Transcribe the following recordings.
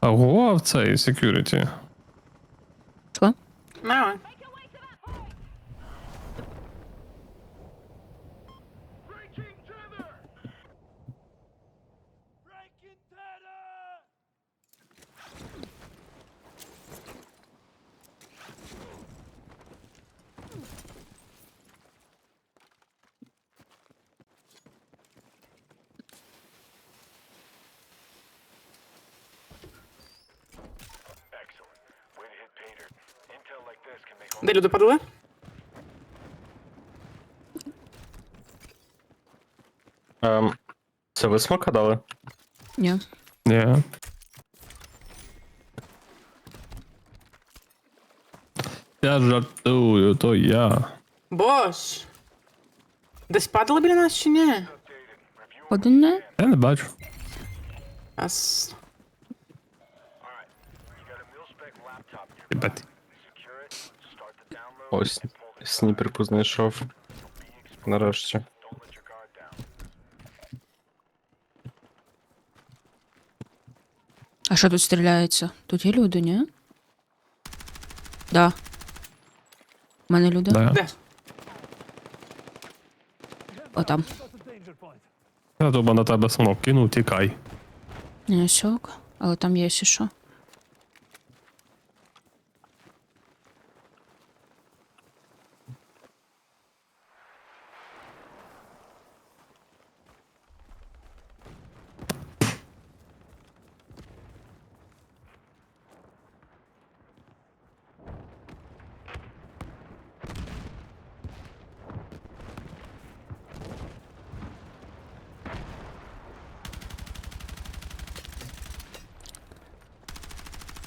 Ого, в цей security. Що? Нормально. Де люди падали? Ем, це ви смока дали? Ні. Ні. Я жартую, то я. Бос. Десь падали біля нас чи ні? Один не? Я не бачу. Ас... Ось, снайперку знайшов. Нарешті. А що тут стріляється? Тут є люди, ні? Да. У мене люди? Да. Де? О, там. Я думаю, на тебе смок кинув, тікай. Ні, сьок. Але там є ще що.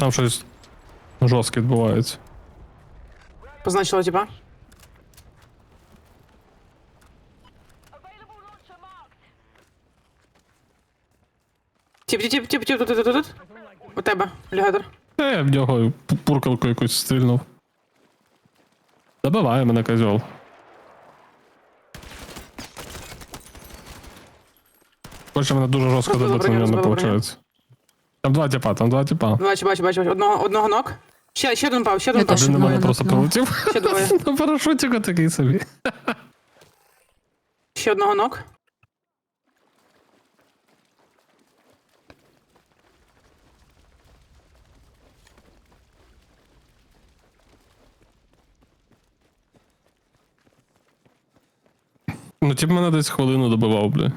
Там щось жорстке відбувається. Позначила типа. Тип, тип, тип, тип, тип, тут, тут, тут, тут. У тебе, алігатор. Та я в нього пу- пуркалку якусь стрільнув. Добиває мене козьол. Хоче мене дуже жорстко добити, броню, не виходить. Там два тіпа, там два тіпа. Бачу, бачу, бачу, бачу. Одного, одного ног. Ще, ще один пав, ще один Я пав. Один на мене просто прилетів. Ще двоє. На парашутику такий собі. Ще одного ног. Ну, тип мене десь хвилину добивав, бля.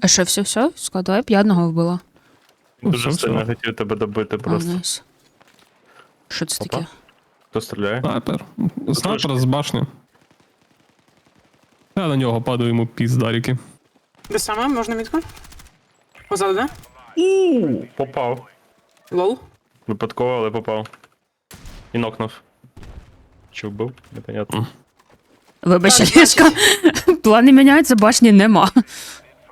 А що, все, все? Складай, я одного вбила. Ну, Дуже все, сильно хотів тебе добити просто. найс. Що це Опа. таке? Хто стріляє? Снайпер. Снайпер з башні. Я на нього падаю йому піздаріки. Де саме? Можна мітку? Позаду, да? Попав. Лол. Випадково, але попав. І нокнув. Чи вбив? Непонятно. Вибач, Так, Лєшка. Плани міняються, башні нема.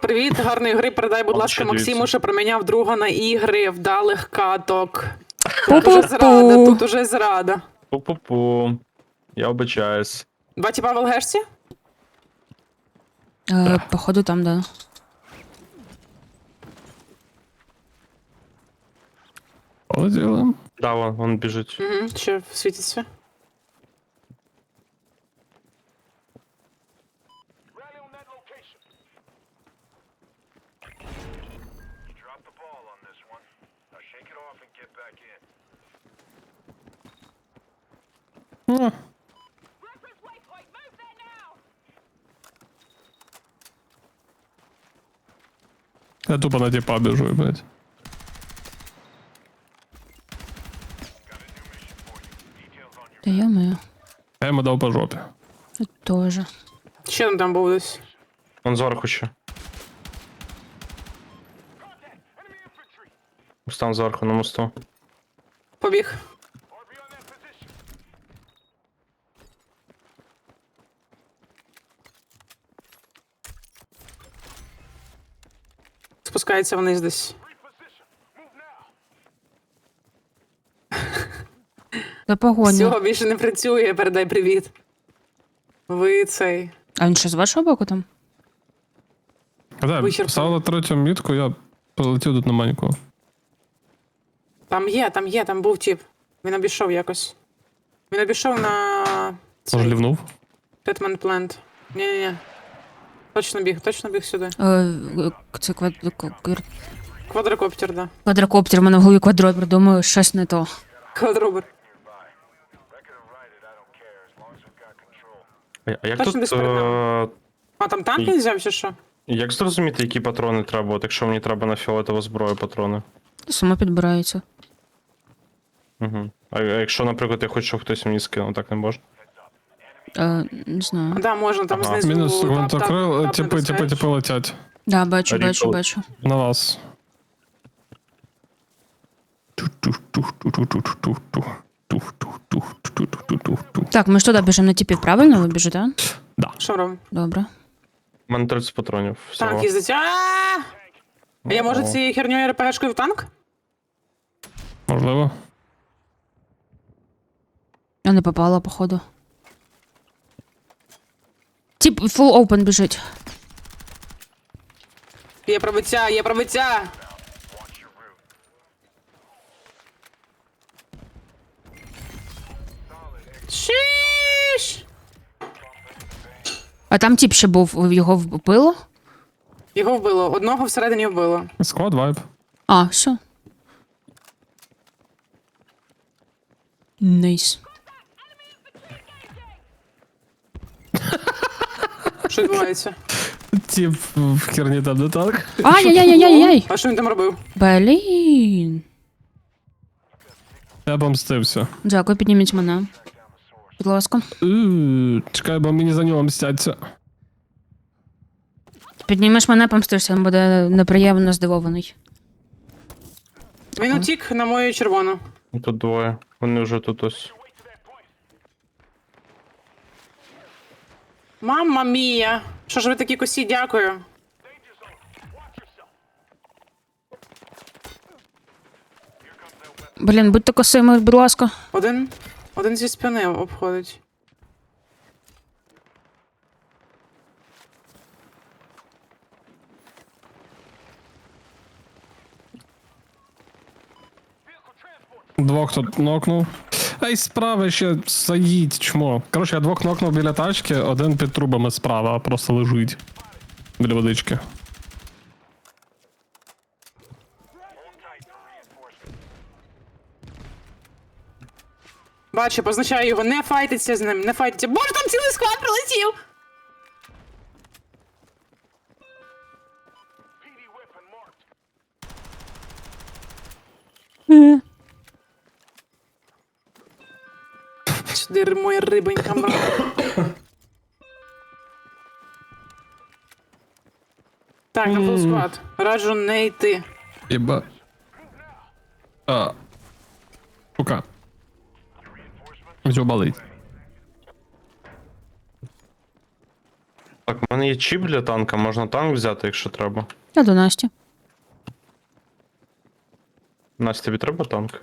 Привіт, гарної гри. Передай, будь ласка, Максиму, що проміняв друга на ігри, вдалих каток. Тут уже зрада, тут уже зрада. Пу-пу-пу. Я обичаюсь. Два тіпа в ЛГшці? Е, Походу там, да. Полетіли. Да, вон, вон біжить. Угу, ще світиться. Я тупо на тіпа біжу, блядь. Та я маю. Я йому дав по жопі. Тут теж. Ще там був десь. Вон зверху ще. Стан зверху на мосту. Побіг. Спускається вниз десь. До погоні. Всього більше не працює, передай привіт. Ви цей. А він що з вашого боку там? Да, Вичерпано. поставили третю мітку, я полетів тут на маленьку. Там є, там є, там був тип. Він обійшов якось. Він обійшов на. Може лівнув? Treatment plant. Ні-ні-ні. Точно біг, точно біг сюди. Е, це квад... квад- Квадрокоптер, да. квадрокоптер, у мене в голові квадробер, думаю, щось не то. Квадробер. А- А як Точно тут. Е- А там танк І- він взяв чи що? як зрозуміти, які патрони треба, от якщо мені треба на фіолетову зброю патрони? Само підбирається. Угу. А, а якщо, наприклад, я хочу, щоб хтось мені скинув, так не можна? Е, не знаю. Да, можна, там Ага. знизу. Мінус тап- тап- тап типи, типи, типи летять. Да, бачу, Рікол. бачу, бачу. На вас. Так, ми ж туди біжимо на типів, правильно ви біжите? Що робимо? Добре. У мене 30 патронів. Всього. Танк їздить. А! А я можу О. цією херньою РПГшкою в танк? Можливо. Я не попала, походу. Тип full open біжить. Є пробиття, є пробиття! Шіш! А там тип ще був, його вбило? Його вбило, одного всередині вбило. Склад вайп. А, все. Найс. Що відбувається? Тип в херні там не так. Ай-яй-яй-яй-яй! А що він там робив? Блін. Я помстився. Дякую, підніміть мене. Будь ласка. Е, Чекай, бо мені за нього мстяться. Піднімеш мене, помстишся, він буде неприємно здивований. Він утік на мою червону. Тут двоє. Вони вже тут ось. Мамма мія! Що ж ви такі косі, дякую. Блін, будьте косими, будь ласка. Один. Один зі спини обходить. Двох тут нокнув. Ей, справа ще стоїть, чмо. Коротше, я двох нокнув біля тачки, один під трубами справа, просто лежить. Біля водички. Бачу, позначаю його, не файтиться з ним, не файтиться. Боже, там цілий склад прилетів! Сюди моя рибонька. Так, на фул склад. Раджу не йти. Іба. А. Сука. Все болить. Так, у мене є чіп для танка, можна танк взяти, якщо треба. Я до Насті. Настя, тобі треба танк?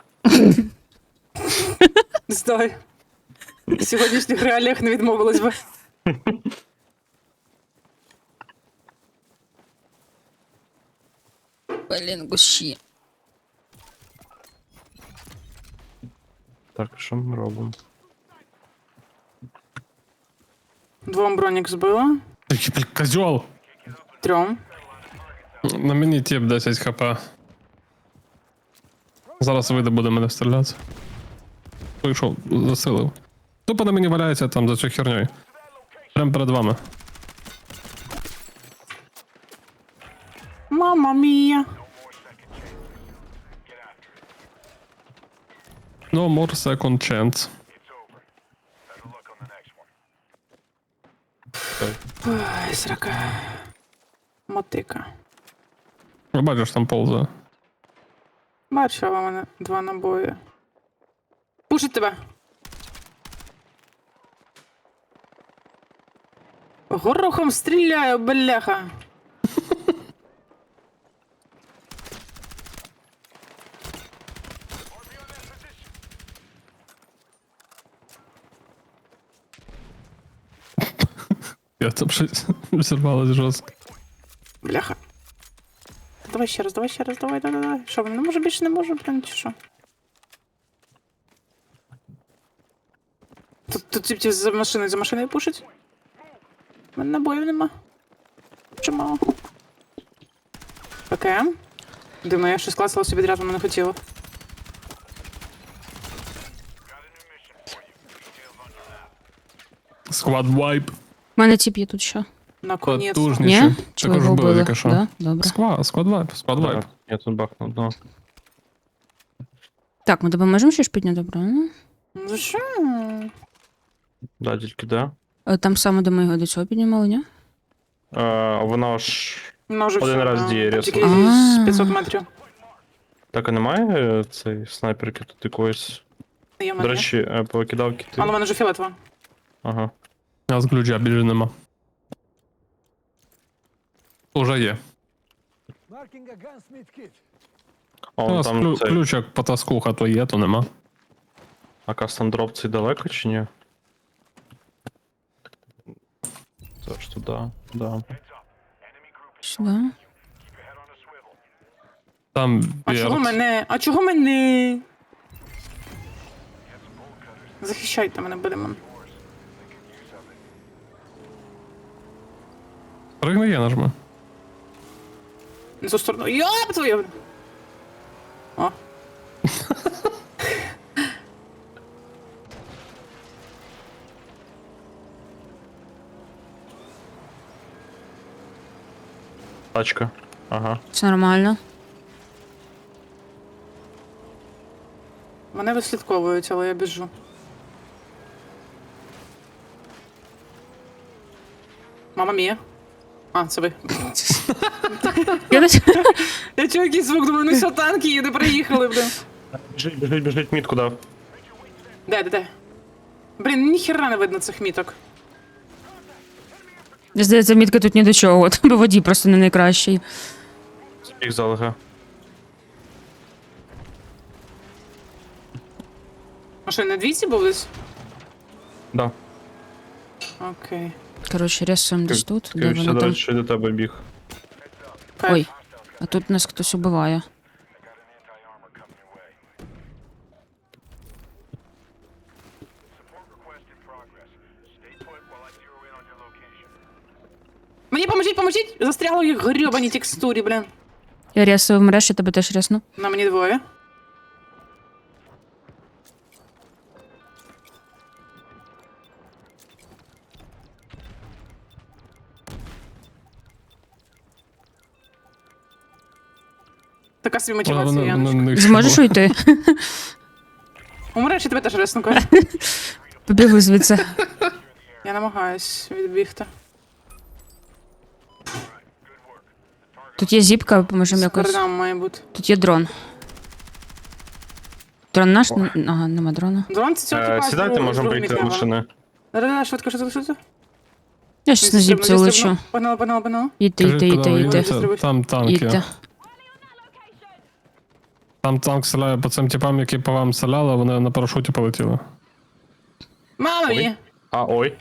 Стой. В сьогоднішніх реаліях не відмовилась би. Блін, гущі. Так, що ми робимо? Двом бронік збила. Такий, блін, козьол. Трьом. На мені тип 10 хп. Зараз вийде буде мене стріляти. Вийшов, засилив. Тупо на мені валяється там за цю херньою. Прям перед вами. Мама мія. No more second chance. Ай, срака. Мотика. Ви бачиш, там повзає. Бачила мене два набої. Пушить тебе. Горохом стреляю, бляха. Я там щось жестко. Бляха. Давай еще раз, давай еще раз, давай, давай, давай. Що, не ну, може больше, не можем, блін, че? що? Тут, тут типці за машиной за машиной пушить? У мене набоїв нема. Чому? ПКМ? Думаю, я щось класила собі дрятом не хотіла. Сквад вайп. У мене тіп є тут ще. Наконець. Потужніше. Ні? Чи ви Також його вбили? тільки що. Да? Добре. Сквад, сквад вайп, сквад вайп. Так, Я тут бахнув, ну. Так, ми тебе можемо ще ж підняти, правильно? Ну що? Да, тільки да. Е, Там саме де ми його до цього піднімали, ні? Е, воно ж. Вже Один все, раз да. діє різко. Тільки А. 500 метрів. Так, а немає е, цієї снайперки тут якоїсь. Є в До мене. речі, е, повикидавки ти. А, ну, в мене вже фіолетова. Ага. У нас ключа більше нема. Уже є. Marking a gunsmith kit. О, У нас там клю, цей. ключ як по таскуха, то є, то нема. А кастом дроп цей далеко чи ні? Це ж туди, да. Сюди. Там А Берт. чого мене? А чого мене? Захищайте мене, будемо. Пригни є нажми. На цю сторону. Йоп твою! О. Тачка. Ага. Все нормально. Мене вислідковують, але я біжу. Мама мія. А, це ви. Я десь- Я чую якийсь звук, думаю, ну що танки їде, приїхали, блин. Біжить, біжить, біжить, мітку дав. Де, де, де? Блін, ніхера не видно цих міток. Здається, мітка тут ні до чого, от, бо воді просто не найкращий. Збіг за ЛГ. А що, на двійці був десь? Да. Окей. Коротше, рисуємо десь тут, де Скоріше, воно до там. речі, до тебе біг. Ой, а тут нас хтось убиває. Мені поможіть, поможіть! Застряло в їх грьобані текстурі, блін. Я рясую вмреш, я тебе теж рясну. На мені двоє. Така собі мотивація, Яночка. Зможеш уйти? Умреш, я тебе теж ресну кажу. Побігли звідси. Я намагаюсь відбігти. Тут є зіпка, поможемо якось. Координам має бути. Тут є дрон. Дрон наш? Н- Ага, нема дрона. Дрон це цього Е, типа. з Сідайте, можемо другого прийти до машини. Да-да-да, швидко, швидко, швидко. Я щось на зіпці лечу. стрибну. Погнала, погнала, погнала. Їдьте, Кажи, їдьте, куди ви їдьте. їдете? Їдьте. Там танки. Там танк стріляє по цим типам, які по вам стріляли, вони на парашуті полетіли. Мама Ой. А, ой.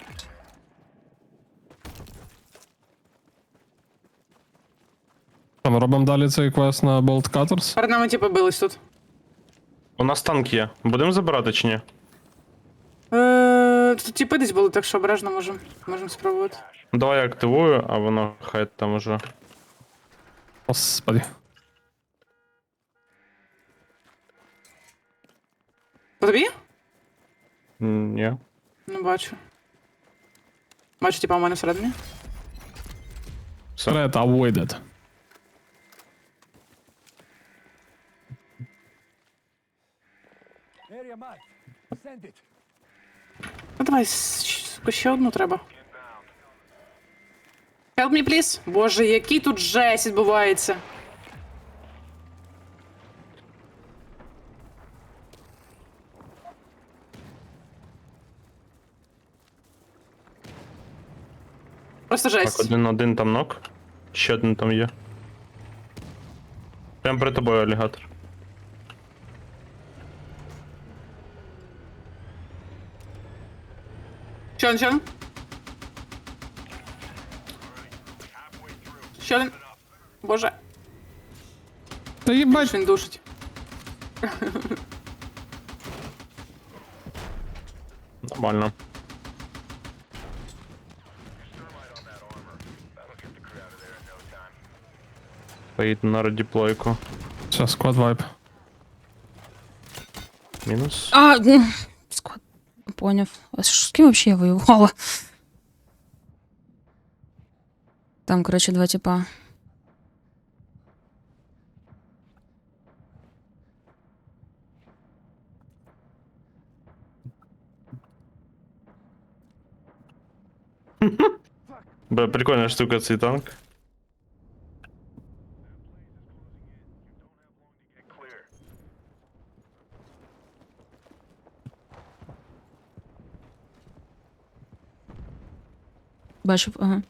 Там робимо далі цей квест на Bolt Cutters. Перед нами типу бились тут. У нас танк є. Будемо забирати чи ні? Е, Тут типи десь були, так що обережно можемо можем спробувати. Ну, Давай я активую, а воно хай там уже. Господи. По тобі? М, Ні. Не бачу. Бачу, типа у мене всередині. Все. Threat avoided. Ну давай, с- ще одну треба. Help me, please. Боже, який тут жесть відбувається. Просто Так, жесть. один один там нок. Ще один там є. Прям перед тобою алігатор. Чон, чон. Ще один. Боже, Та їбать, що він душить. Нормально. Поїду на редіплойку. все, склад вайп. Мінус. А, м, склад. Поняв. А з ким вообще я воювала? Там, коротше, два типа. Бля, прикольна штука цей танк. Бачив, ага.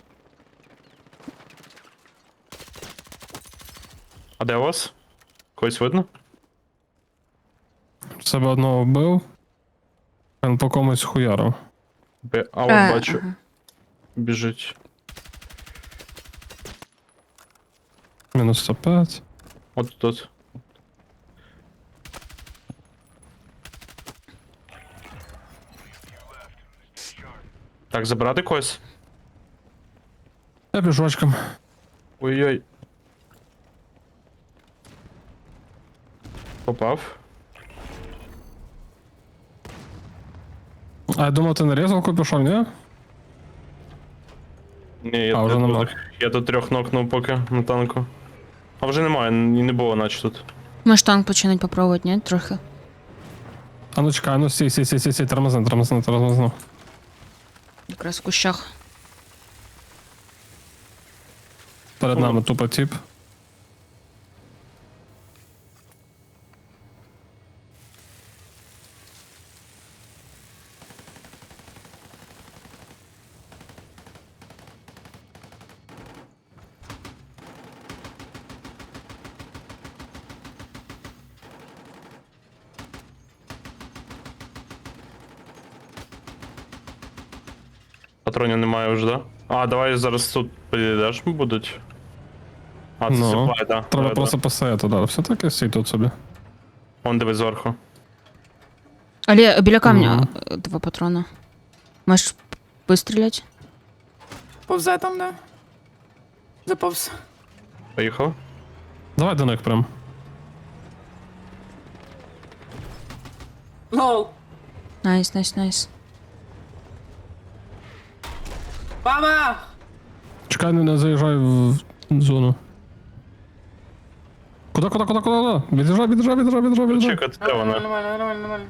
А де у вас? Когось видно? Себе одного вбив. Він по комусь хуярив. Бе- А, от Е, бачу, ага. біжить. Мінус 105. От тут. Так, забирати когось? Я пішочком. Ой-ой. Попав. А я думав, ти на різалку пішов, ні? Ні, я, А, вже я, нема. тут, я тут трьох нокнув поки на танку. А вже немає, і не було наче тут. Можеш танк починати попробувати, ні? Трохи. А ну чекай, ну стій, стій, стій, стій, стій, тормозни, тормозни, тормозни. Якраз в кущах. Перед нами тупо тип. Патронів немає вже, да? А, давай зараз тут підійдеш будуть. А, це Ну, supply, да. Треба Давай, просто постояти, да. Все таки стій тут собі. да. Вон дивись зверху. Але біля камня е, два патрона. Можеш вистріляти? Повзе там, да. Заповз. Поїхав. Давай до них прям. Лол. Найс, найс, найс. Мама! Чекай, не, не заїжджай в зону. Куда, куда, куда, куда, куда? Від'їжджай, від'їжджай, від'їжджай, від'їжджай, від'їжджай. Чекати, де Нормально, вона? нормально, нормально, нормально.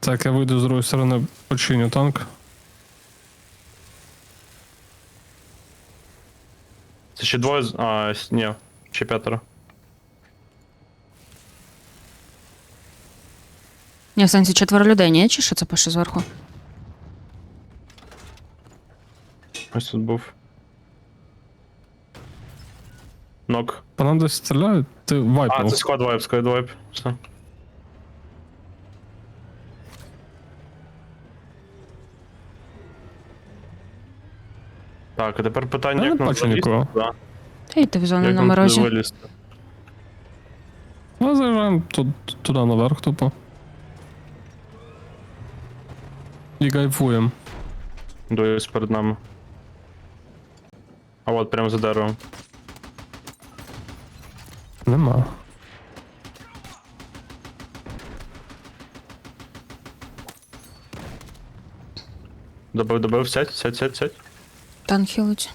Так, я вийду з другої сторони, починю танк. Це ще двоє. з- А, с- ні, ще п'ятеро. Ні, в сенсі четверо людей, ні? Чи що це пише зверху? Ось тут був. Нок. По нам десь стріляють, ти А, вайпнув. це склад вайп, склад вайп. Все. Так, а тепер питання, Я як не нам бачу залізти нікого. туди? Та йти в зону Як на нам туди морозі. вилізти? Ну, заїжджаємо тут, туди наверх, тупо. І кайфуємо. Дуєсь перед нами. А от прямо за деревом. Нема. Добив, добив, сядь, сядь, сядь, сядь. Танк хілить.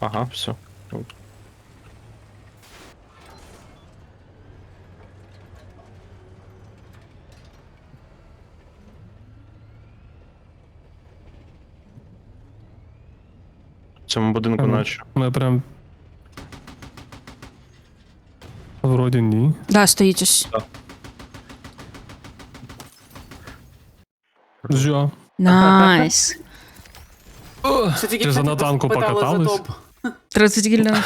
Ага, все. В цьому будинку Ага. наче. Ми прям. Вроді ні. Да, стоїть ось. Зя. Найс. Це тільки Ти за на танку покатались? топ. 30 гільна.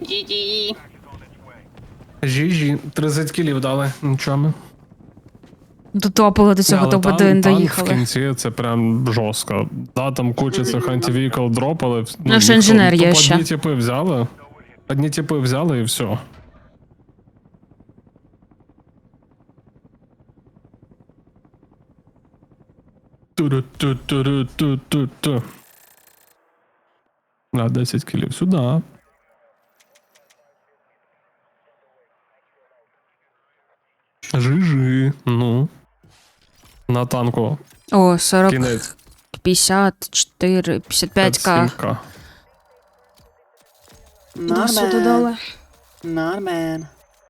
Ді-ді. Жі-жі, 30 кілів дали, нічого. Дотопили до цього Але топ-1, там- там В кінці це прям жорстко. Да, там куча цих антивікл дропали. Ну, ще інженер є ще. Одні типи взяли. Одні типи взяли і все. Ту-ру-ту-ту-ру-ту-ту-ту. А, 10 кілів сюди. Жи-жи. Ну. На танку. О, 40, Кінець. 54, 55к. 57К. Досвіду дали. Нормен.